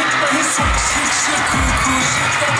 Shake, shake, shake, shake, sick, shake,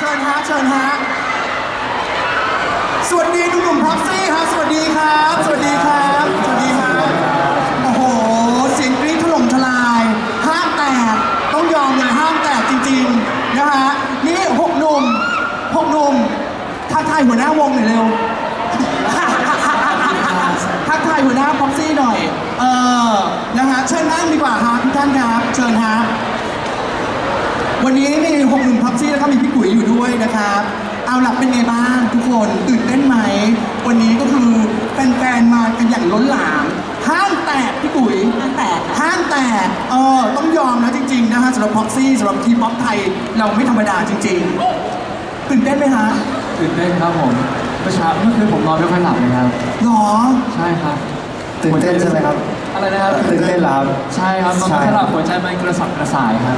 เชิญฮะเชิญฮะสวัสดีหนุ่มๆพ็อกซี่ครับสวัสดีครับ สวัสดีครับ สวัสดีครับโอ้โหเสียงกรี๊ดถล่มทลายห้ามแตกต้องยอมเลยห้ามแตกจริงๆนะฮะนี่หกหนุ่มหกหนุ่มทักทายหัวหน้าวงหน่อยเร็วทักทายหัวหน้าพ็อกซี่หน่อย เออนะฮะเชิญนั่งดีกว่าครับทุกท่านครับ เชิญฮะ วันนี้มีหกหนุ่มพับซี่แล้วก็มีพี่กุ๋ยอยู่ด้วยนะครับ เอาหลับเป็นไงบ้างทุกคนตื่นเต้นไหม วันนี้ก็คือแฟนๆมากันอย่างล้นหลามห้ามแตกพี่กุ๋ยห้ามแตกห้ามแตกเออต้องยอมนะจริงๆนะฮะสำหรับพ็อกซี่สำหรับทีมป๊อปไทยเราไม่ธรรมดาจริง ๆ ตื่นเต้นไหมฮะตื่นเต้นครับผมเมื่อเช้าเมื่อคืนผมนอนไม่ค่อยหลับเลยครับ หรอ ใช่ครับตื่นเต้นใช่ไหมครับ อะไรนะครับตื่นเต้นเหรอครับใช่ครับนอนไม่ค่อยหลับหัวใจมันกระสับกระส่ายครับ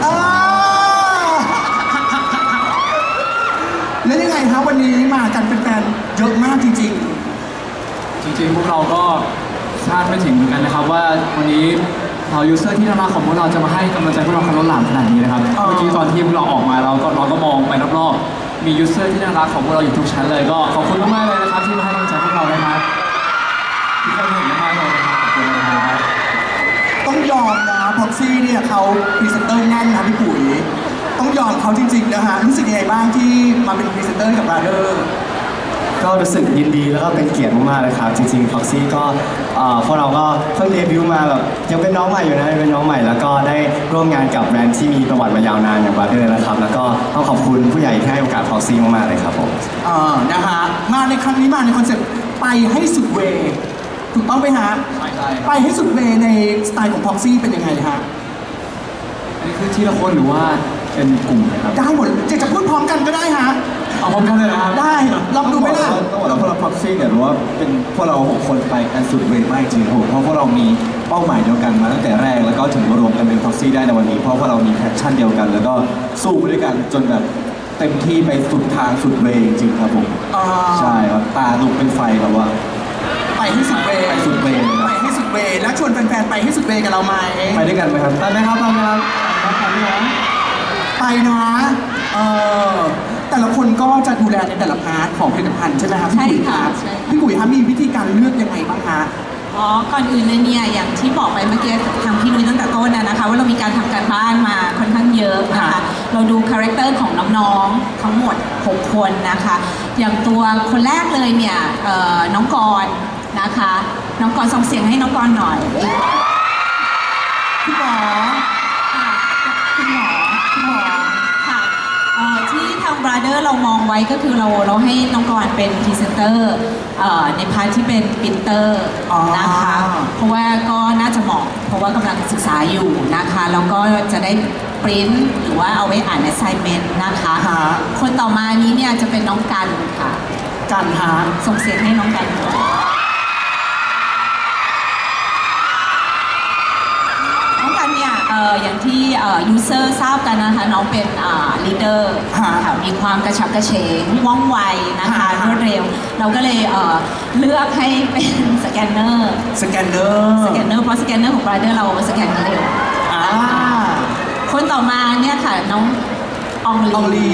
แล้วยังไงครับวันนี้มากันเป็นแฟนๆเยอะมากจริง จริงๆ พวกเราก็คาดไม่ถึงเหมือนกันนะครับว่าวันนี้เรายูเซอร์ที่น่ารักของพวกเราจะมาให้กำลังใจพวกเราคันล้นหลามขนาดนี้นะครับอ๋อเมื่อกี้ตอนที่พวกเราออกมาเราก็เราก็มองไปรอบๆ มียูเซอร์ที่น่ารักของพวกเราอยู่ทุกชั้นเลยก็ขอบคุณมากๆเลยนะครับที่มาให้กำลังใจพวกเรานะครับที่เข้ามาเห็นมากๆเลยนะครับขอบคุณนะครับ ๆ ต้องยอมนะพ็อกซี่เนี่ยเขาพรีเซนเตอร์แน่นนะพี่ปุ๋ย ต้องยอมเขาจริงๆนะฮะรู้สึกยังไงบ้างที่มาเป็นพรีเซนเตอร์กับบราเดอร์ก็รู้สึกยินดีแล้วก็เป็นเกียรติมากๆเลยครับ จริงๆ Foxy ก็เอ่อพวกเราก็เพิ่งเดบิวต์มาแบบยังเป็นน้องใหม่อยู่นะยังเป็นน้องใหม่แล้วก็ได้ร่วมงานกับแบรนด์ที่มีประวัติมายาวนานอย่างบาร์เดอร์นะครับ แล้วก็ต้องขอบคุณผู้ใหญ่ที่ให้โอกาส Foxy มากๆเลยครับผมอ่านะฮะมาในครั้งนี้มาในคอนเซ็ปต์ไปให้สุดเวย์ถูกต้องไหมฮะใช่ใช่ครับ ไปให้สุดเวย์ในสไตล์ของพ็อกซี่เป็นยังไงฮะ อันนี้คือทีละคนหรือว่า เป็นกลุ่มนะครับได้หมดจะจะพูดพร้อมกันก็ได้ฮะ เอาพร้อมกันเลยนะครับได้ ลองดูไหมล่ะ ต้องบอกว่าพวกเราพ็อกซี่เนี่ยรู้ว่าเป็นพวกเราหกคนไปกันสุดเวย์มากจริงๆครับผมเพราะพวกเรามีเป้าหมายเดียวกันมาตั้งแต่แรกแล้วก็ถึงมารวมกันเป็นพ็อกซี่ได้ในวันนี้ เพราะพวกเรามีแพชชั่นเดียวกัน แล้วก็สู้ไปด้วยกันจนแบบเต็มที่ไปสุดทางสุดเวย์จริงๆครับผมอ่า ใช่ครับตาลุกเป็นไฟแบบว่าไปให้สุดเวย์ไปสุดเวย์เลยไปนะให้สุดเวย์แล้วชวนแฟนๆไปให้สุดเวย์กับเราไหมไปด้วยกันไหมครับไปไหมครับไปไหมครับไป นะเออแต่ละคนก็จะดูแลในแต่ละพาร์ทของผลิตภัณฑ์ใช่ไหมครับพี่ใช่กุ๋ยค่ะรับใช่ค่ะพี่กุ๋ยครับมีวิธีการเลือกยังไงบ้างคะอ๋ออ๋อ ก่อนอื่นเลยเนี่ยอย่างที่บอกไปเมื่อกี้ทางพี่นุ้ยตั้งแต่ต้นนะนะคะ ว่าเรามีการทำการบ้านมาค่อนข้างเยอะนะครัคะบเราดูคาแรคเตอร์ของน้องๆทั้งหมด 6 คนนะคะ อย่างตัวคนแรกเลยเนี่ยเอ่อน้องกรณ์นะคะ น้องกรณ์ส่งเสียงให้น้องกรณ์หน่อย คุณหมอ บราเดอร์เรามองไว้ก็คือเราเราให้น้องกรณ์เป็นพรีเซนเตอร์เอ่อในพาร์ทที่เป็นปรินเตอร์อ๋อนะคะเพราะว่าก็น่าจะเหมาะเพราะว่ากำลังศึกษาอยู่นะคะแล้วก็จะได้ปริ้นหรือว่าเอาไว้อ่าน assignment นะคะฮะคนต่อมานี้เนี่ยจะเป็นน้องกันค่ะ กันฮะส่งเสียงให้น้องกันหน่อยน้องกันเนี่ยเอ่ออย่างที่เอ่อ user ทราบกันนะคะ น้องเป็น อ่า leader ฮะค่ะมีความกระฉับกระเฉงว่องไวนะคะฮะรวดเร็ว เราก็เลยเอ่อเลือกให้เป็นสแกนเนอร์สแกนเนอร์สแกนเนอร์เพราะสแกนเนอร์ของ Brother เราสแกนเร็วอ่าคนต่อมาเนี่ยค่ะน้องอองลีอองลี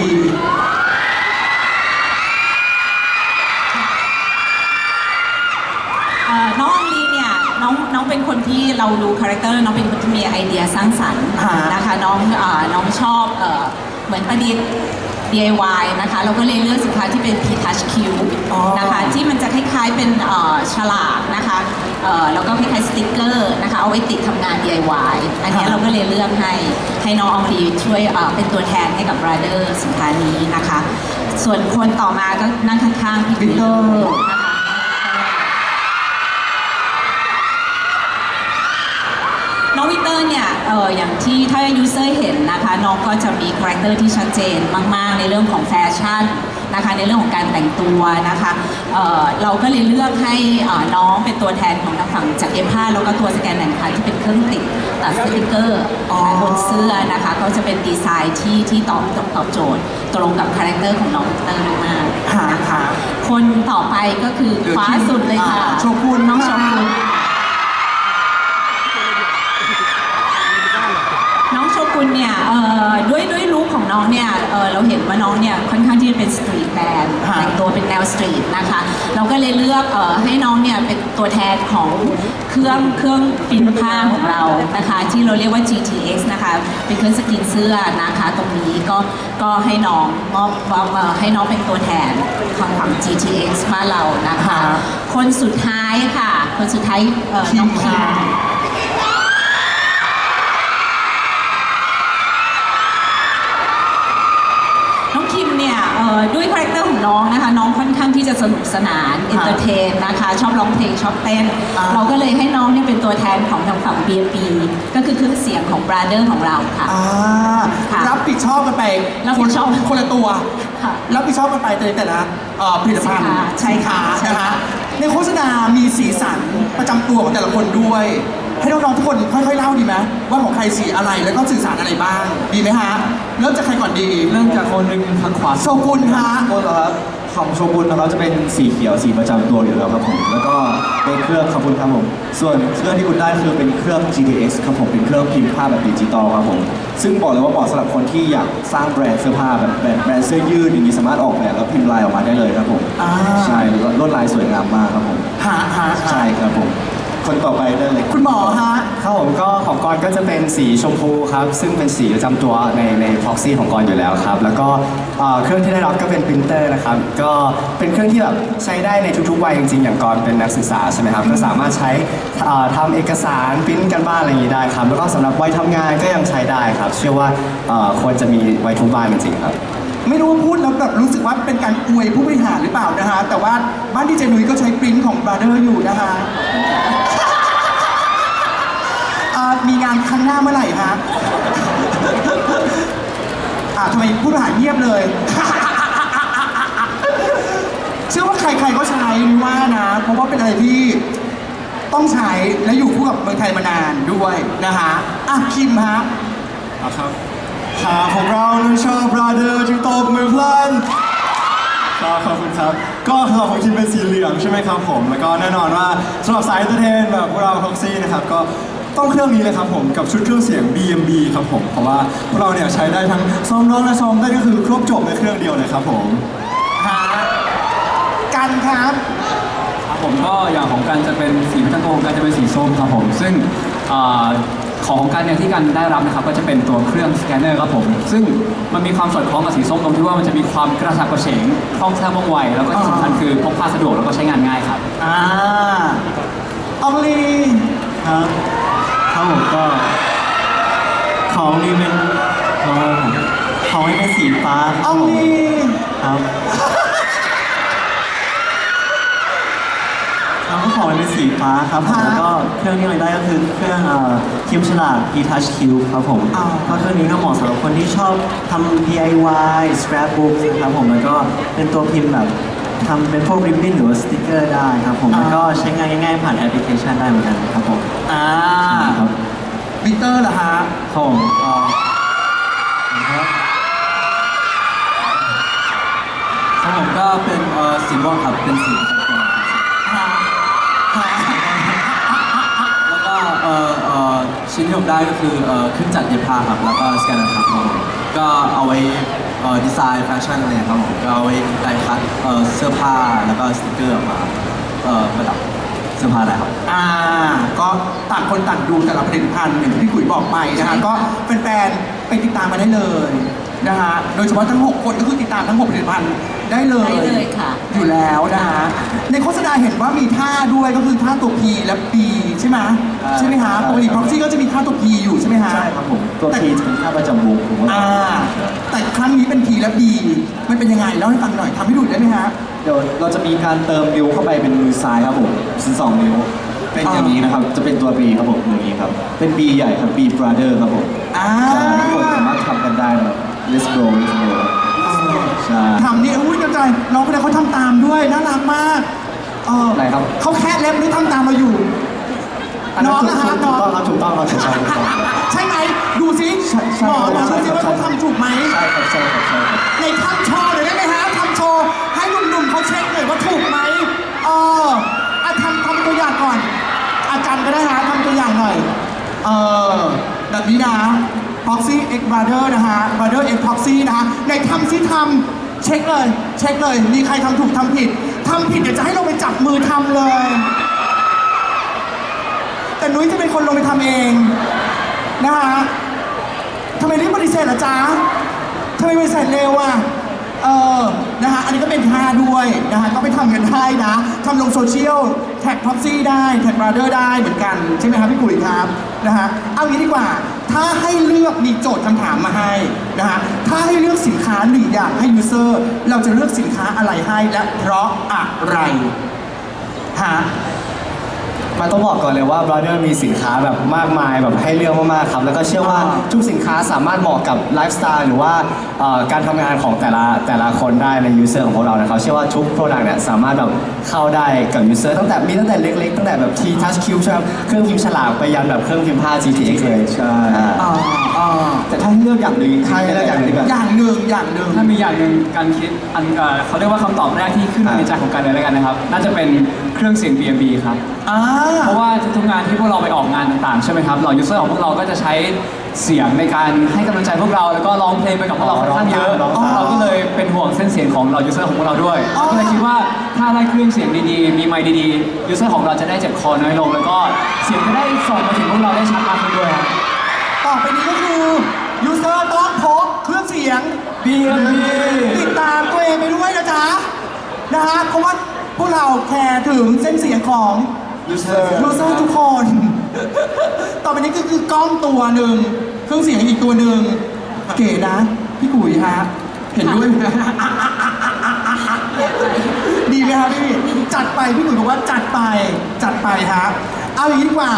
เอ่อน้องอองลีเนี่ยน้องน้องเป็นคนที่เราดูคาแรคเตอร์น้องเป็นคนที่มีไอเดียสร้างสรรค์ฮะนะคะน้องเอ่อน้องชอบ เอ่อเหมือนประดิษฐ์ DIY นะคะ เราก็เลยเลือกสินค้าที่เป็น P-Touch Q อ๋อนะคะ ที่มันจะคล้ายๆเป็นเอ่อฉลากนะคะเอ่อแล้วก็คล้ายๆสติกเกอร์นะคะ เอาไว้ติดทำงาน DIY อันเนี้ยเราก็เลยเลือกให้ให้น้องอองลีช่วยเอ่อเป็นตัวแทนให้กับ Brother สินค้านี้นะคะ ส่วนคนต่อมาก็นั่งข้างๆพี่วิกเตอร์ น้องวิเตอร์เนี่ยเอออย่างที่ถ้ายูเซอร์เห็นนะคะ น้องก็จะมีคาแรคเตอร์ที่ชัดเจนมาก ๆ ในเรื่องของแฟชั่นนะคะ ในเรื่องของการแต่งตัวนะคะเออเราก็เลยเลือกให้น้องเป็นตัวแทนของทางฝั่งจากเอพาแล้วก็ตัวสแกนแอนคาที่เป็นเครื่องติดตัดสติกเกอร์บนเสื้อนะคะ ก็จะเป็นดีไซน์ที่ที่ตอบตอบโจทย์ตรงกับคาแรคเตอร์ของน้องวิเตอร์มากๆหาหาคนต่อไปก็คือเดี๋ยวขวาสุดเลยค่ะโชกุนน้องโชมากุน เนี่ยเอ่อด้วยด้วยลุคของน้องเนี่ยเอ่อเราเห็นว่าน้องเนี่ยค่อนข้างที่จะเป็นสตรีทแบนด์ฮะ แต่งตัวเป็นแนวสตรีทนะคะ เราก็เลยเลือกเอ่อให้น้องเนี่ยเป็นตัวแทนของเครื่องเครื่องปริ้นผ้าของเรานะคะ ที่เราเรียกว่า GTX นะคะเป็นเครื่องสกรีนเสื้อนะคะตรงนี้ก็ก็ให้น้องมอบมอบเอ่อให้น้องเป็นตัวแทนของฝั่ง GTX บ้านเรานะคะ ฮะ คนสุดท้ายค่ะ คนสุดท้ายเอ่อน้องคิคิมม ค่ะ น้องคิมเนี่ยเอ่อด้วยคาแรคเตอร์ของน้องนะคะ น้องค่อนข้างที่จะ สนุกสนานเอนเตอร์เทนนะคะ ชอบร้องเพลงชอบเต้นอ่าเราก็เลยให้น้องเนี่ยเป็นตัวแทนของทางฝั่ง B&B ก็คือเครื่องเสียงของ Brother ของเราค่ะอ่าค่ะ รับผิดชอบกันไปรับผิดชอบคนคนละตัว ค่ะรับผิดชอบกันไปแต่แต่ละเอ่อผลิตภัณฑ์สินค้าใช่ค่ะสินใช่ค้าค่ะ นะคะในโฆษณามีสีสันประจำตัวของแต่ละคนด้วย ให้น้องๆทุกคนค่อยๆเล่าดีไหมว่าของใครสีอะไรแล้วก็สื่อสารอะไรบ้าง ดีไหมฮะเริ่มจากใครก่อนดีเริ่มจากคนหนึ่งทางขวาโชกุนฮะ คนเหรอครับ ของโชกุนนะครับจะเป็นสีเขียวสีประจำตัวอยู่แล้วครับผม แล้วก็เป็นเครื่องครับคุณครับผม ส่วนเครื่องที่คุณได้คือเป็นเครื่อง GTX ครับผม เป็นเครื่องพิมพ์ผ้าแบบดิจิตอลครับผม ซึ่งบอกเลยว่าเหมาะสำหรับคนที่อยากสร้างแบรนด์เสื้อผ้าแบบแบรนด์แบรนด์เสื้อยืดอย่างนี้สามารถออกแบบแล้วพิมพ์ลายออกมาได้เลยครับผม อ่า ใช่แล้วก็ลวดลายสวยงามมากครับผมฮะฮะฮะใช่ครับผม คนต่อไปได้เลยคุณหมอฮะครับผมก็ของกรก็จะเป็นสีชมพูครับ ซึ่งเป็นสีประจำตัวในใน proxy ของกรอยู่แล้วครับ แล้วก็เอ่อเครื่องที่ได้รับก็เป็นปรินเตอร์นะครับ ก็เป็นเครื่องที่แบบใช้ได้ในทุกๆวัยจริงๆ อย่างกรเป็นนักศึกษาใช่ไหมครับ ก็สามารถใช้เอ่อทำเอกสารปริ้นกันบ้านอะไรอย่างนี้ได้ครับ แล้วก็สำหรับวัยทำงานก็ยังใช้ได้ครับ เชื่อว่าเอ่อควรจะมีไว้ทุกบ้านจริงๆครับ ไม่รู้ว่าพูดแล้วแบบรู้สึกว่าเป็นการอวยผู้บริหารหรือเปล่านะฮะ แต่ว่าบ้านดีเจนุ้ยก็ใช้ปริ้นของบราเดอร์อยู่นะฮะอ่ามีงานครั้งหน้าเมื่อไหร่ฮะอ่าทำไมผู้บริหารเงียบเลย เชื่อว่าใครๆก็ใช้นุ้ยว่านะ เพราะว่าเป็นอะไรที่ต้องใช้และอยู่คู่กับเมืองไทยมานานด้วยนะฮะอะคิมฮะครับ หาของเราลุนชอบบราเดอร์จึงตบมือพลันครับขอบคุณครับ ก็สำหรับของคิมเป็นสีเหลืองใช่ไหมครับผม แล้วก็แน่นอนว่าสำหรับสายเอนเตอร์เทนแบบพวกเราพ็อกซี่นะครับก็ต้องเครื่องนี้เลยครับผมกับชุดเครื่องเสียง BMB ครับผม เพราะว่าพวกเราเนี่ยใช้ได้ทั้งซ้อมร้องและซ้อมได้ก็คือครบจบในเครื่องเดียวเลยครับผมฮะกันครับคครับผมก็อย่างของกันจะเป็นสีพัฒนาของกันจะเป็นสีส้มครับผม ซึ่งอ่า ของของกันเนี่ยที่กันได้รับนะครับก็จะเป็นตัวเครื่องสแกนเนอร์ครับผม ซึ่งมันมีความสอดคล้องกับสีส้มตรงที่ว่ามันจะมีความกระฉับกระเฉงคล่องแคล่วว่องไวแล้วก็ที่สำคัญคือพกพาสะดวกแล้วก็ใช้งานง่ายครับ อ่าอองลีครับครับผมก็ ของนี่เป็นของของนี่เป็นสีฟ้าอองลีครับแล้วก็ของ มันเป็นสีฟ้าครับผมแล้วก็เครื่องที่มันได้ก็คือเครื่องเอ่อคิวฉลาด e-touch cube ครับผมก็เครื่องนี้ก็เหมาะสำหรับคนที่ชอบทำ DIY scrapbook ครับผมแล้วก็เป็นตัวพิมพ์แบบทำเป็นพวกริบบิ้นหรือว่าสติกเกอร์ได้ครับผมแล้วก็ใช้งานง่ายๆผ่านแอปพลิเคชันได้เหมือนกันครับผมอ่าครับวิกเตอร์เหรอฮะของเอ่อครับของผมก็เป็นเอ่อสีม่วงครับเป็นสี เอ่อเอ่อชิ้นที่ผมได้ก็คือเอ่อเครื่องจักรเย็บผ้าครับ แล้วก็สแกนเนอร์ครับผมก็เอาไว้เอ่อดีไซน์แฟชั่นอะไรครับผมก็เอาไว้ไดคัดเอ่อเสื้อผ้าแล้วก็สติกเกอร์ออกมาเอ่อประดับเสื้อผ้าได้ครับ อ่า ก็ต่างคนต่างดูแต่ละผลิตภัณฑ์อย่างที่พี่กุ๋ยบอกไปนะฮะก็แฟนๆไปติดตามมาได้เลยนะฮะโดยเฉพาะทั้ง 6 คนก็คือติดตามทั้ง 6 ผลิตภัณฑ์ได้เลยได้เลยค่ะ อยู่แล้วนะฮะในโฆษณาเห็นว่ามีท่าด้วยก็คือท่าตัว P และ B ใช่ไหมอ่าใช่ไหมฮะใช่ปกติ proxy ก็จะมีท่าตัว P อยู่ใช่ไหมฮะ ใช่ครับผม ตัวแต่ ทีจะเป็นค่าประจำวงผมว่าอ่า แต่ครั้งนี้เป็น P และ B มันเป็นยังไงเล่าให้ฟังหน่อยทำให้ดูได้ไหมฮะ เดี๋ยวเราจะมีการเติมนิ้วเข้าไปเป็นมือซ้ายครับผมซึ่งสองนิ้ว เป็นอย่างนี้นะครับ จะเป็นตัว B ครับผมอย่างนี้ครับ เป็น B ใหญ่ครับ B brother ครับผมอ่า ใช่ทุกคนสามารถทำกันได้นะครับ let's go let's go ใช่ ทำนี่อุ้ยกระจายน้องคนนี้เขาทำตามด้วยน่ารักมากเออไหนครับ เขาแค่เล็บหรือทำตามเราอยู่ น้องนะฮะน้องถูกต้องครับถูกต้องครับถูกต้องถูกต้องใช่ไหมดูสิใช่ใช่หมอหมอใช่ดูสิว่าใช่เขาทำถูกไหมใช่ครับใช่ครับใช่ครับ ในทำโชว์หน่อยได้ไหมฮะทำโชว์ให้หนุ่มๆเขาเช็คหน่อยว่าถูกไหมเอออะทำทำตัวอย่างก่อน อาจารย์ก็ได้ฮะทำตัวอย่างหน่อยเออแบบนี้นะ Proxy X Brother นะฮะ Brother X Proxy นะฮะในทำซิทำเช็คเลย เช็คเลย มีใครทำถูกทำผิดทำผิดเดี๋ยวจะให้ลงไปจับมือทำเลย แต่นุ้ยจะเป็นคนลงไปทำเองนะฮะทำไมรีบปฏิเสธล่ะจ๊ะทำไมปฏิเสธเร็วอะเออนะฮะอันนี้ก็เป็นท่าด้วยนะฮะก็ไปทำกันได้นะทำลงโซเชียลแท็กพ็อกซี่ได้แท็กบราเดอร์ได้เหมือนกัน ใช่ไหมครับพี่กุ๋ยครับนะฮะเอางี้ดีกว่า ถ้าให้เลือกมีโจทย์คำถามมาให้นะฮะถ้าให้เลือกสินค้าหนึ่งอย่างให้ยูเซอร์เราจะเลือกสินค้าอะไรให้และเพราะอะไรฮะ มันต้องบอกก่อนเลยว่า Brother มีสินค้าแบบมากมายแบบให้เลือกมากๆครับ แล้วก็เชื่อว่าอ่าทุกสินค้าสามารถเหมาะกับไลฟ์สไตล์หรือว่าเอ่อการทำงานของแต่ละแต่ละคนได้ในยูเซอร์ของพวกเรานะครับ เชื่อว่าทุก Product เนี่ยสามารถแบบเข้าได้กับยูเซอร์ตั้งแต่มีตั้งแต่เล็กๆ ตั้งแต่แบบ T Touch Cube ใช่ไหมครับเครื่องพิมพ์ฉลากไปยันแบบเครื่องพิมพ์ผ้า GTX เลยใช่อ่าอ่าอ่าแต่ถ้าให้เลือกอย่างหนึ่งถ้าให้เลือกอย่างหนึ่งอย่างหนึ่งอย่างหนึ่งถ้ามีอย่างหนึ่งการคิดอันเอ่อเขาเรียกว่าคำตอบแรกที่ขึ้นมาในใจของกันเลยแล้วกันนะครับ น่าจะเป็นเครื่องเสียง B&B ครับ อ่า เพราะว่าทุกๆงานที่พวกเราไปออกงานต่างๆ ใช่ไหมครับเหล่ายูเซอร์ของพวกเราก็จะใช้เสียงในการให้กำลังใจพวกเราแล้วก็ร้องเพลงไปกับพวกเราค่อนข้างเยอะร้องตาม เราก็เลยเป็นห่วงเส้นเสียงของเรายูเซอร์ของพวกเราด้วยอ๋อ ก็เลยคิดว่าถ้าได้เครื่องเสียงดีๆ มีไมค์ดีๆยูเซอร์ของเราจะได้เจ็บคอน้อยลง แล้วก็เสียงจะได้ส่งมาถึงพวกเราได้ชัดมากขึ้นด้วยครับ ต่อไปนี้ก็คือยูเซอร์ต้องพกเครื่องเสียง B&B ติดตามตัวเองไปด้วยนะจ๊ะนะฮะเพราะว่าพวกเราแคร์ถึงเส้นเสียงของยูเซอร์ยูเซอร์ทุกคน ต่อไปนี้ก็คือกล้องตัวหนึ่งเครื่องเสียงอีกตัวหนึ่งเก๋นะ พี่กุ๋ยฮะเห็นด้วยไหมดีไหมครับพี่ จัดไปพี่กุ๋ยบอกว่าจัดไปจัดไปฮะ เอาอย่างนี้ดีกว่า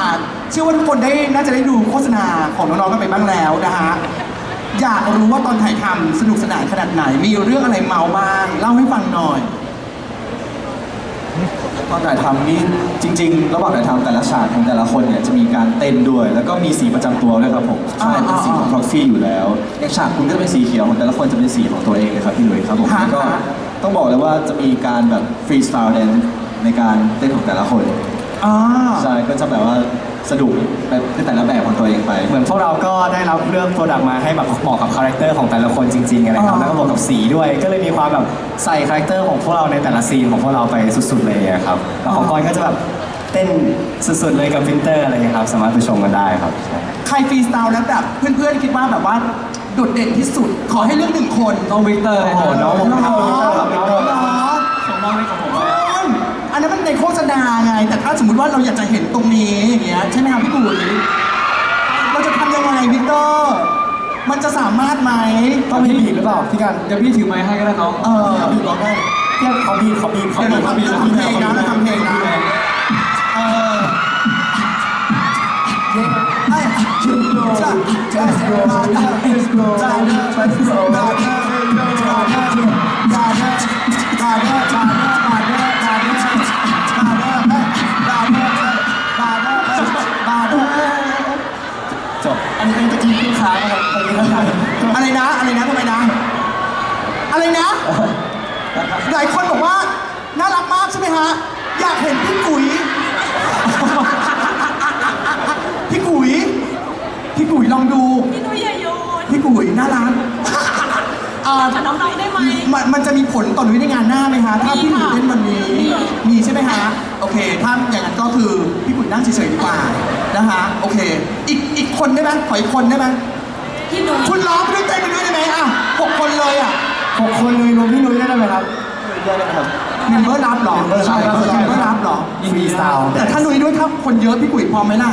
เชื่อว่าทุกคนได้น่าจะได้ดูโฆษณาของน้องๆกันไปบ้างแล้วนะฮะ อยากรู้ว่าตอนถ่ายทำสนุกสนานขนาดไหน มีเรื่องอะไรเมาบ้าง เล่าให้ฟังหน่อย ตอนถ่ายทำนี่จริง ๆ ระหว่างถ่ายทำแต่ละฉากของแต่ละคนเนี่ยจะมีการเต้นด้วย แล้วก็มีสีประจำตัวด้วยครับผมใช่เป็นสีของ proxy อยู่แล้วอย่างฉากคุณก็จะเป็นสีเขียวของแต่ละคนจะเป็นสีของตัวเองเลยครับพี่หลุยส์ครับผมฮะ แล้วก็ฮะต้องบอกเลยว่าจะมีการแบบฟรีสไตล์แดนในการเต้นของแต่ละคน อ่าใช่ก็จะแบบว่าสนุกแบบในแต่ละแบบของตัวเองไป เหมือนพวกเราก็ได้รับเลือกโปรดักต์มาให้แบบเหมาะกับคาแรคเตอร์ของแต่ละคนจริงๆอะไรครับอ๋อแล้วก็บวกกับสีด้วย ก็เลยมีความแบบใส่คาแรคเตอร์ของพวกเราในแต่ละซีนของพวกเราไปสุดๆเลยอะครับแล้วของกอยก็จะแบบเต้นสุดๆเลยกับฟิลเตอร์อะไรเงี้ยครับ สามารถไปชมกันได้ครับใช่ใครฟรีสไตล์แล้วแบบเพื่อนๆคิดว่าแบบว่าโดดเด่นที่สุด ขอให้เลือกหนึ่งคนน้องวิกเตอร์โอ้โหน้องผม น้องครับน้องน้องส่งน้องให้กับผมเลยอันนั้นมัน ในโฆษณาไง แต่ถ้าสมมติว่าเราอยากจะเห็นตรงนี้อย่างเงี้ยใช่ไหมครับพี่กุ๋ยเราจะทำยังไงวิกเตอร์มันจะสามารถไหมต้องมีบีบหรือเปล่าพี่กันเดี๋ยวพี่ถือไม้ให้ก็ได้น้องเออบีบร้องได้พี่กันเขาบีบเขาบีบเขาเดี๋ยวบีเราบทำเพลงนะเราทำเพลงนะเออไอ้จ้าจ้าจ้าจ้าจ้าจ้าจ้าจบ อันนี้เป็นตะกี้ลูกค้านะครับตะกี้ลูกค้าอะไรนะ อะไรนะทำไมนะ อะไรนะ หลายคนบอกว่าน่ารักมากใช่ไหมฮะ อยากเห็นพี่กุ๋ย พี่กุ๋ย พี่กุ๋ยลองดู พี่นุ้ยอย่าโยน พี่กุ๋ยน่ารัก อ่าขอน้องๆได้ไหม มันมันจะมีผลต่อนุ้ยในงานหน้าไหมฮะถ้าพี่หนูเต้นวันนี้มีใช่ไหมฮะโอเค ถ้าอย่างนั้นก็คือพี่กุ๋ยนั่งเฉยๆดีกว่านะฮะโอเค อีกอีกคนได้ไหมขออีกคนได้ไหมพี่นุ้ยคุณร้องไปด้วยเต้นไปด้วยได้ไหมอะหกคนเลยอะหกคนเลยรวมพี่นุ้ยได้ไหมครับเมมเบอร์รับเหรอเมมเบอร์รับใช่ครับ เมมเบอร์รับเหรอ ฟรีสไตล์แต่ถ้านุ้ยด้วยถ้าคนเยอะพี่กุ๋ยพร้อมไหมล่ะ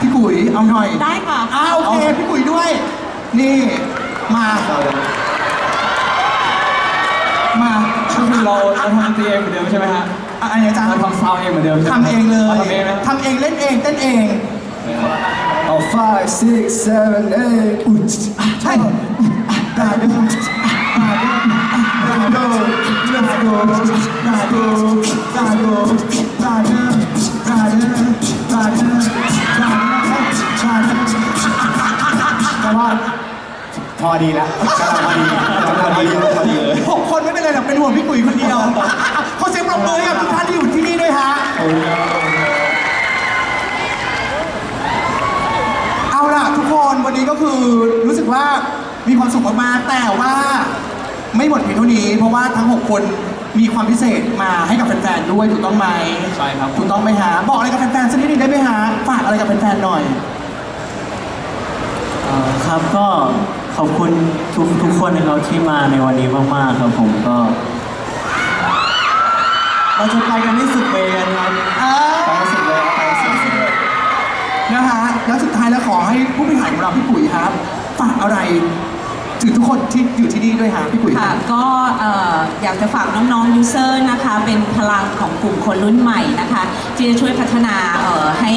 พี่กุ๋ยเอาหน่อยได้ค่ะ อ้าวโอเค พี่กุ๋ยด้วย นี่มามาก็คือ เราเราทำดนตรีเองเหมือนเดิมใช่ไหมฮะอะอะไรนะจ๊ะเราทำซาวด์เองเหมือนเดิมใช่ไหมทำเองเลยราทำเองนะทำเองเล่นเองเต้นเองเอา five six seven eight อุ๊ยใช่ดาดูดาดูดาดูดาดูดาดูดาดูดาดูดาดูดาดูดาดูดาดูแต่ว่าพ อดีแล้วกำลังพอดีกำลังพอดีพอดีเลย หกคนไม่เป็นไรหรอกเป็นห่วงพี่กุ๋ยคนเดียวขอเสียงปรบมือให้กับทุกท่านที่อยู่ที่นี่ด้วยฮะ เอาล่ะทุกคนวันนี้ก็คือรู้สึกว่ามีความสุขมากๆแต่ว่าไม่หมดเพียงเท่านี้ เพราะว่าทั้ง 6 คนมีความพิเศษมาให้กับแฟนๆด้วยถูกต้องไหมใช่ครับ ถูกต้องไหมฮะบอกอะไรกับแฟนๆสักนิดนึงได้ไหมฮะฝากอะไรกับแฟนๆหน่อย เอ่อครับก็ ขอบคุณทุกทุกคนนะครับที่มาในวันนี้มากๆครับผมก็ เราจะไปกันที่สุดเวย์กันครับไปให้สุดเลยไปให้สุดเลยนะฮะแล้วสุดท้ายแล้วขอให้ผู้บริหารของเราพี่ปุ๋ยครับฝากอะไร ถึงทุกคนที่อยู่ที่นี่ด้วยฮะพี่ปุ๋ยค่ะก็เอ่ออยากจะฝากน้องๆยูเซอร์นะคะ เป็นพลังของกลุ่มคนรุ่นใหม่นะคะ ที่จะช่วยพัฒนาเอ่อให้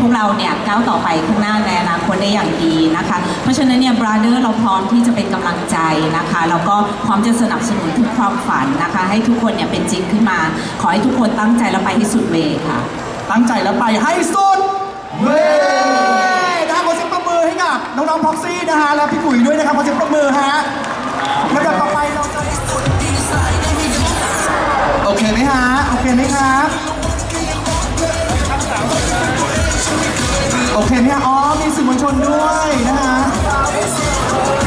พวกเราเนี่ยก้าวต่อไปข้างหน้าในอนาคตได้อย่างดีนะคะ เพราะฉะนั้นเนี่ยบราเดอร์เราพร้อมที่จะเป็นกำลังใจนะคะแล้วก็พร้อมจะสนับสนุนทุกความฝันนะคะ ให้ทุกคนเนี่ยเป็นจริงขึ้นมา ขอให้ทุกคนตั้งใจและไปให้สุดเวย์ค่ะ ตั้งใจแล้วไปให้สุดเว้ กับน้องๆพ็อกซี่นะฮะและพี่กุ๋ยด้วยนะครับขอเสียงปรบมือฮะลำดับต่อไปเราจะโอเคไหมฮะโอเคไหมครับโอเคไหมฮะอ๋อมีสื่อมวลชนด้วยนะฮะ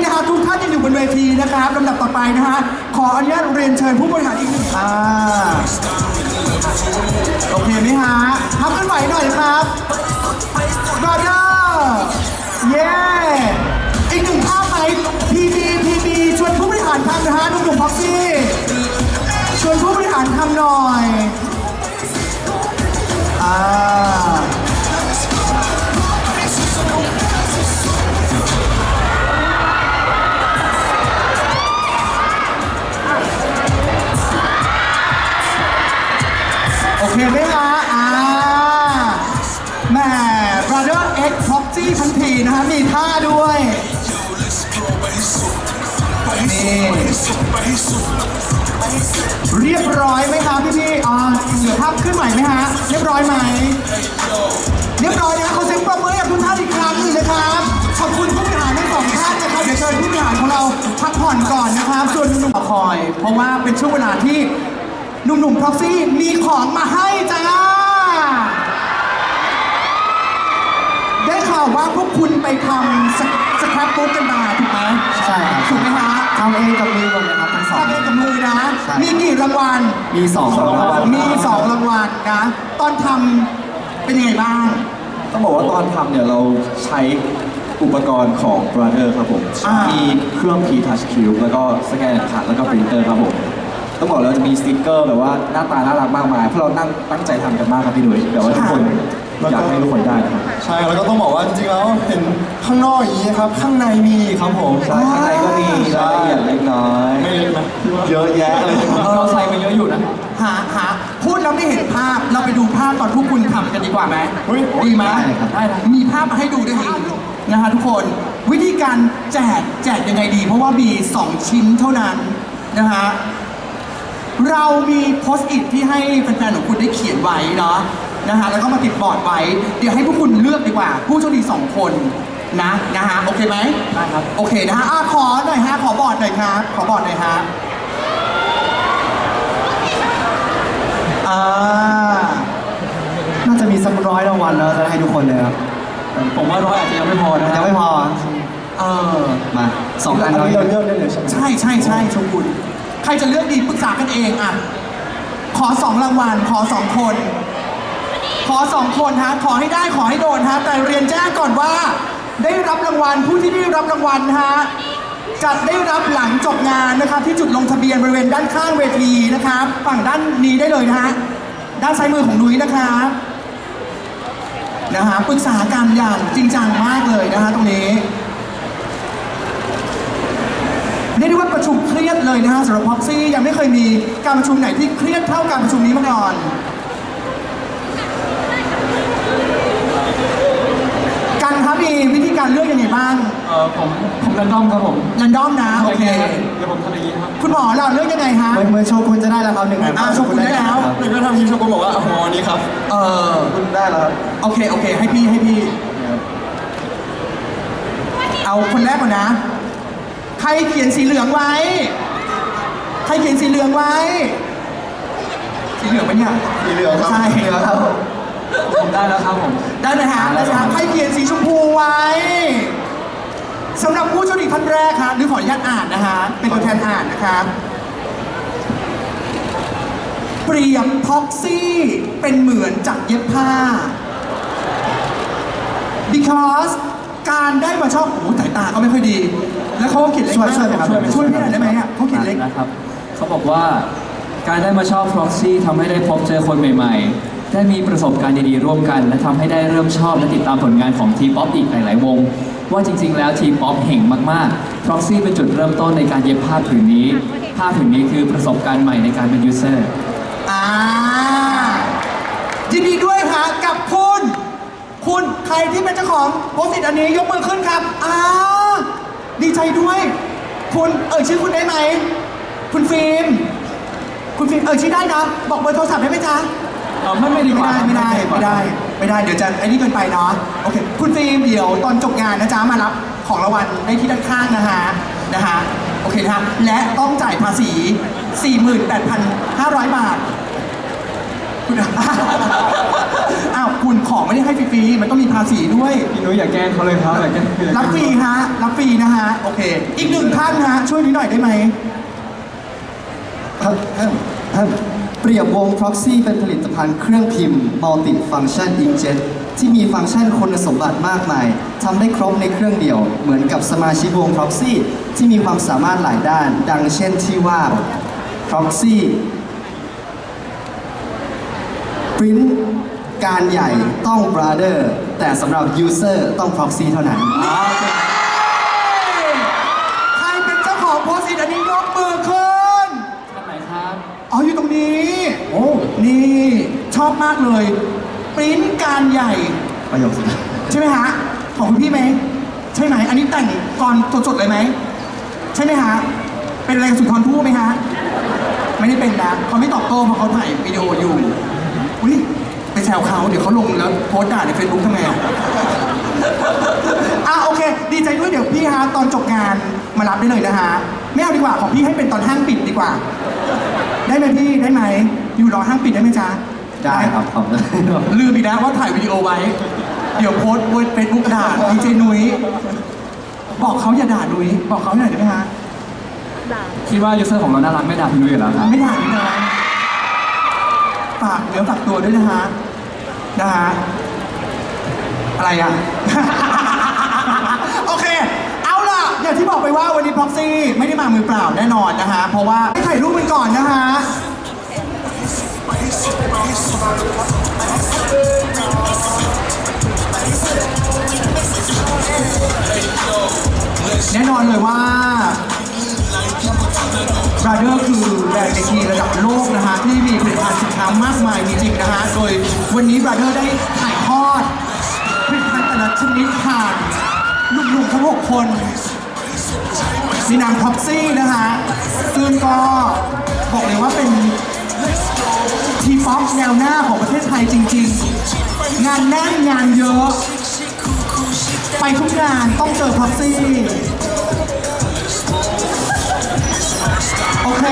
นี้นะฮะทุกท่านยังอยู่บนเวทีนะครับลำดับต่อไปนะฮะขออนุญาตเรียนเชิญผู้บริหารอีกหนึ่งอ่าโอเคไหมฮะทำขึ้นไหวหน่อยครับบราเดอร์เย้อีกหนึ่งภาพไหมพีบีพีบีชวนผู้บริหารทำนะฮะหนุ่มๆพ็อกซี่ชวนผู้บริหารทำหน่อยอ่า Proxy ทันทีนะฮะมีท่าด้วยนี่เรียบร้อยไหมครับพี่พี่อ่าเหลือภาพขึ้นใหม่ไหมฮะ เรียบร้อยไหม เรียบร้อยนะขอเสียงปรบมือให้กับทุกท่านอีกครั้งหนึงนะครับญผู้บริหารของเราพักผ่อนก่อนนะครับ ส่วนหนุ่มๆคอย เพราะว่าเป็นช่วงเวลาที่หนุ่มๆ Proxy มีของมาให้จ้า ได้ข่าวว่าพวก คุณไปทำสสครับบุ๊กกันมาถูกไหมใช่ครับ ถูกไหมฮะทำเองกับมือหมดเลยครับทั้งสอง ทำเองกับมือนะ ใช่ มีกี่รางวัล มีสองรางวัลมีสองรางวัลนะ ตอนทำเป็นยังไงบ้าง ต้องบอกว่าตอนทำเนี่ยเราใช้อุปกรณ์ของ Brother ครับผม อ่ามี มีเครื่อง P Touch Cube แล้วก็สแกนผ่านแล้วก็ปรินเตอร์ครับผม ต้องบอกแล้วจะมีสติ๊กเกอร์แบบว่าหน้าตาน่ารักมากมายเพราะเราตั้งตั้งใจทำกันมากครับพี่หนุ่ยแบบว่าทุกคน อยากให้ทุกคนได้นะครับ ใช่แล้วก็ต้องบอกว่าจริงๆแล้วเห็นข้างนอกอย่างนี้ครับ ข้างในมีครับผมใช่ข้างในก็มีรายละเอียดเล็กน้อยไม่เล็กนะพี่ว่าเยอะแยะเลยเราใส่มาเยอะอยู่นะหาหาพูดแล้วไม่เห็นภาพเราไปดูภาพตอนพวกคุณทำกันดีกว่าไหมเฮ้ยดีไหมได้ครับได้ครับมีภาพมาให้ดูด้วยฮะนะฮะทุกคนวิธีการแจกแจกยังไงดี เพราะว่ามี 2 ชิ้นเท่านั้นนะฮะเรามีโพสต์อิทที่ให้แฟนๆของคุณได้เขียนไว้เนาะ นะฮะแล้วก็มาติดบอร์ดไว้ เดี๋ยวให้พวกคุณเลือกดีกว่า ผู้โชคดีสองคนนะนะฮะโอเคไหมได้ครับ โอเคนะฮะอะขอหน่อยฮะขอบอร์ดหน่อยครับขอบอร์ดหน่อยฮะอ่าน่าจะมีสักร้อยรางวัลแล้วจะได้ให้ทุกคนเลยครับผมว่าร้อยอาจจะยังไม่พอนะยังไม่พอเออมาสองอันอันร้อยนี้เราเลือกได้เลยใช่ไหมใช่ใช่ใช่ชมคุณใครจะเลือกดีปรึกษากันเองอะขอสองรางวัลขอสองคน ขอสองคนฮะขอให้ได้ขอให้โดนฮะแต่เรียนแจ้งก่อนว่า ได้รับรางวัลผู้ที่ได้รับรางวัลฮะจะได้รับหลังจบงานนะครับ ที่จุดลงทะเบียนบริเวณด้านข้างเวทีนะครับ ฝั่งด้านนี้ได้เลยนะฮะด้านซ้ายมือของนุ้ยนะครับนะฮะปรึกษากันอย่างจริงจังมากเลยนะฮะตรงนี้เรียกได้ว่าประชุมเครียดเลยนะฮะสำหรับพ็อกซี่ยังไม่เคยมีการประชุมไหนที่เครียดเท่าการประชุมนี้มาก่อน กันครับ มีวิธีการเลือกยังไงบ้างเออผมผมรันดอมครับผมรันดอมนะโอเคเดี๋ยวผมทำอย่างนี้ครับคุณหมอเราเลือกยังไงฮะเหมือนเหมือนโชว์คุณจะได้แล้วครับหนึ่งอันอ่าโชว์คุณได้แล้วครับหนึ่งก็ทำทีมโชกุนบอกว่าโอ้โหอันนี้ครับเออคุณได้แล้วครับโอเคโอเค ให้พี่ให้พี่ เอาคนแรกก่อนนะ ใครเขียนสีเหลืองไว้ ใครเขียนสีเหลืองไว้ สีเหลืองปะเนี่ยสีเหลืองครับใช่เหลืองครับผมได้แล้ว ครับผม ได้ไหมฮะได้ไหมฮะใครเขียนสีชมพูไว้สำหรับผู้โชคดีท่านแรกครับหรือขออนุญาตอ่านนะฮะเป็นตัวแทนอ่านนะครับเปรียบท็อกซี่เป็นเหมือนจักรเย็บผ้า because การได้มาชอบโอ้โหสายตาก็ไม่ค่อยดี แล้วเขาก็เขียนเล็กช่วยมากช่วยไหมครับช่วยพี่หน่อยได้ไหมอะเขาเขียนเล็กนะครับเขาบอกว่าการได้มาชอบ Proxy ทำให้ได้พบเจอคนใหม่ ๆ ได้มีประสบการณ์ดีๆร่วมกัน และทำให้ได้เริ่มชอบและติดตามผลงานของทีป๊อปอีกหลายๆวง ว่าจริง ๆ แล้วทีป๊อปเห่งมากๆ Proxy เป็นจุดเริ่มต้นในการเย็บผ้าผืนนี้ผ้าผืนนี้คือประสบการณ์ใหม่ในการเป็นยูเซอร์อ่ายินดีด้วยฮะกับคุณ คุณใครที่เป็นเจ้าของโพสต์อิทอันนี้ยกมือขึ้นครับอ่าดีใจด้วย คุณเอ่ยชื่อคุณได้ไหม คุณฟิล์มคุณฟิล์มเอ่ยชื่อได้นะ บอกเบอร์โทรศัพท์ได้ไหมจ๊ะ เออไม่ไม่ดีกไม่ว่าได้ไม่ได้ไม่ได้ไม่ได้เดี๋ยวจะไอ้นี่เกินไปเนาะโอเคคุณฟิล์มเดี๋ยวตอนจบงานนะจ๊ะมารับของรางวัลได้ที่ด้านข้างนะฮะนะฮะโอเคนะฮะและต้องจ่ายภาษี 48,500 บาท คุณ อ้าวคุณของไม่ได้ให้ฟรีๆมันต้องมีภาษีด้วย พี่นุ้ยอย่าแกล้งเขาเลยครับอย่าแกล้งอย่าแกล้งรับฟรีฮะ รับฟรีนะฮะ โอเค อีกหนึ่งท่านฮะ ช่วยนิดหน่อยได้ไหม ครับครับ เปรียบวง Proxy เป็นผลิตภัณฑ์เครื่องพิมพ์ Multi Function Inkjet ที่มีฟังก์ชันคุณสมบัติมากมายทำได้ครบในเครื่องเดียว เหมือนกับสมาชิกวง Proxy ที่มีความสามารถหลายด้าน ดังเช่นที่ว่า Proxy ปริ้นการใหญ่ต้อง Brother แต่สำหรับ User ต้อง Proxy เท่านั้น ใครเป็นเจ้าของโพสต์อันนี้ยกมือขึ้น ท่านไหนครับ อ๋ออยู่ตรงนี้ โอ้ นี่ชอบมากเลยปริ้นการใหญ่ ประโยคสุดท้าย ใช่ไหมฮะของคุณพี่ไหมใช่ไหมอันนี้แต่งก่อนสดๆเลยไหมใช่ไหมฮะเป็นอะไรกับสุนทรภู่ไหมฮะไม่ได้เป็นนะเขาไม่ตอบโต้เพราะเขาถ่ายวิดีโออยู่อุ้ยไปแซวเขาเดี๋ยวเขาลงแล้วโพสต์ด่าในเฟซบุ๊กทำไงอะอะโอเค ดีใจด้วยเดี๋ยวพี่ฮะตอนจบงานมารับได้เลยนะฮะไม่เอาดีกว่าของพี่ให้เป็นตอนห้างปิดดีกว่า ได้ไหมพี่ได้ไหม อยู่รอห้างปิดได้ไหมจ๊ะได้ครับขอบคุณลืมอีกนะว่าถ่ายวิดีโอไว้ เดี๋ยวโพสต์บนเฟซบุ๊กด่าดีเจนุ้ยบอกเขาอย่าด่านุ้ยบอกเขาหน่อยได้ไหมฮะคิดว่ายูเซอร์ของเราน่ารักไม่ด่าพี่นุ้ยอยู่แล้วครับไม่ด่านี่นะฝากเดี๋ยวฝากตัวด้วยนะฮะนะฮะอะไรอะ โอเค เอาล่ะ อย่างที่บอกไปว่าวันนี้พ็อกซี่ไม่ได้มามือเปล่าแน่นอนนะฮะ เพราะว่าให้ถ่ายรูปกันก่อนนะฮะ แน่นอนเลยว่าบราเดอร์คือแบรนด์ไอทีระดับโลกนะฮะที่มีผลิตภัณฑ์สินค้ามากมายจริงๆนะฮะโดยวันนี้บราเดอร์ได้ถ่ายทอดผลิตภัณฑ์แต่ละชนิดผ่านหนุ่มๆทั้งหกคนมีนามท็อปซี่นะฮะซึ่งก็บอกเลยว่าเป็น ทีป๊อปแนวหน้าของประเทศไทยจริง ๆ งานแน่นงานเยอะ ไปทุกงานต้องเจอพัอซี่ โอเค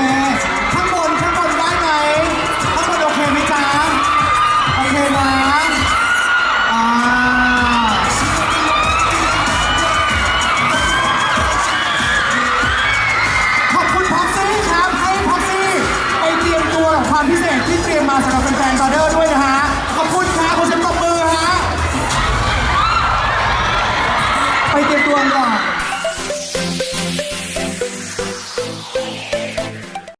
สวัสดี